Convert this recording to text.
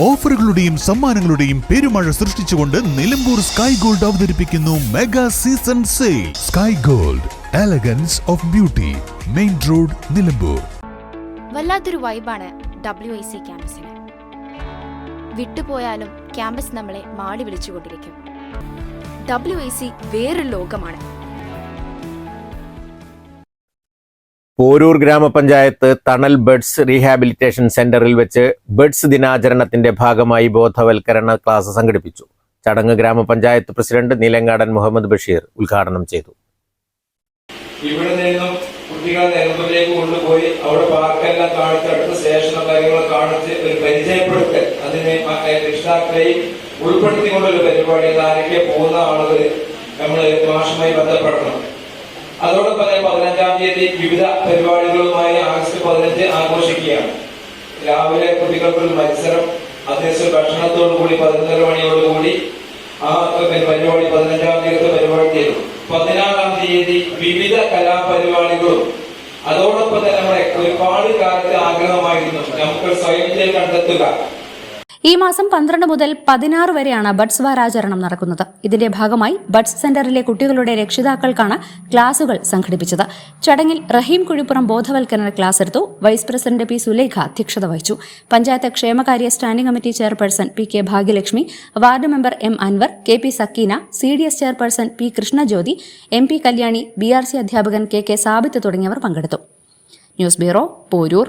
ഓഫറുകളുടെയും സമ്മാനങ്ങളുടെയും പെരുമഴ സൃഷ്ടിച്ചുകൊണ്ട് നിലമ്പൂർ സ്കൈ ഗോൾഡ് അവതരിപ്പിക്കുന്നു mega season sale. Sky gold elegance of beauty main road Nilambur. വല്ലാത്തൊരു വൈബാണ് ഡബ്ല്യു ഐ സി ക്യാമ്പസിന്. വിട്ടുപോയാലും ക്യാമ്പസ് നമ്മളെ മാടി വിളിച്ചുകൊണ്ടിരിക്കും. ഡബ്ല്യു ഐ സി വേറൊരു ലോകമാണ്. പോരൂർ ഗ്രാമപഞ്ചായത്ത് തണൽ ബഡ്സ് റീഹാബിലിറ്റേഷൻ സെന്ററിൽ വെച്ച് ബഡ്സ് ദിനാചരണത്തിന്റെ ഭാഗമായി ബോധവൽക്കരണ ക്ലാസ് സംഘടിപ്പിച്ചു. ചടങ്ങ് ഗ്രാമപഞ്ചായത്ത് പ്രസിഡന്റ് നീലങ്ങാടൻ മുഹമ്മദ് ബഷീർ ഉദ്ഘാടനം ചെയ്തു. ഇവിടെ നിന്നും കുട്ടികളെ നിലമ്പൂരിലേക്ക് കൊണ്ടുപോയി അവിടെ പാർക്കെല്ലാം കാണിച്ച് സ്റ്റേഷനും കാര്യങ്ങളും കാണിച്ച് ഒരു പരിചയപ്പെടുത്തൽ. അതിനെ രക്ഷിതാക്കളെയും ഉൾപ്പെടുത്തിക്കൊണ്ടൊരു പരിപാടി ആരൊക്കെ പോകുന്ന ആളുകൾ നമ്മൾ മാഷുമായി ബന്ധപ്പെടണം. അതോടൊപ്പം തന്നെ പതിനഞ്ചാം തീയതി വിവിധ പരിപാടികളുമായി ആഗസ്റ്റ് പതിനഞ്ച് ആഘോഷിക്കുകയാണ്. രാവിലെ കുട്ടികൾക്കൊരു മത്സരം അതിനുശേഷം ഭക്ഷണത്തോടു കൂടി പതിനൊന്നര മണിയോടുകൂടി ആ പരിപാടി പതിനഞ്ചാം തീയതി പരിപാടി ചെയ്തു പതിനാറാം തീയതി വിവിധ കലാപരിപാടികളും. അതോടൊപ്പം തന്നെ നമ്മുടെ ഒരുപാട് കാലത്ത് ആഗ്രഹമായിരുന്നു. നമുക്ക് സ്വയം കണ്ടെത്തുക. ഈ മാസം പന്ത്രണ്ട് മുതൽ പതിനാറ് വരെയാണ് ബഡ്സ് വാരാചരണം നടക്കുന്നത്. ഇതിന്റെ ഭാഗമായി ബഡ്സ് സെന്ററിലെ കുട്ടികളുടെ രക്ഷിതാക്കൾക്കാണ് ക്ലാസുകൾ സംഘടിപ്പിച്ചത്. ചടങ്ങിൽ റഹീം കുഴിപ്പുറം ബോധവൽക്കരണ ക്ലാസ് എടുത്തു. വൈസ് പ്രസിഡന്റ് പി സുലേഖ അധ്യക്ഷത വഹിച്ചു. പഞ്ചായത്ത് ക്ഷേമകാര്യ standing committee chairperson P K Bhagyalakshmi ward member M Anwar K P Sakeena C D S chairperson P Krishnajyothi M P Kalyani B R C അധ്യാപകൻ കെ കെ സാബിത്ത് തുടങ്ങിയവർ പങ്കെടുത്തു. News bureau Porur.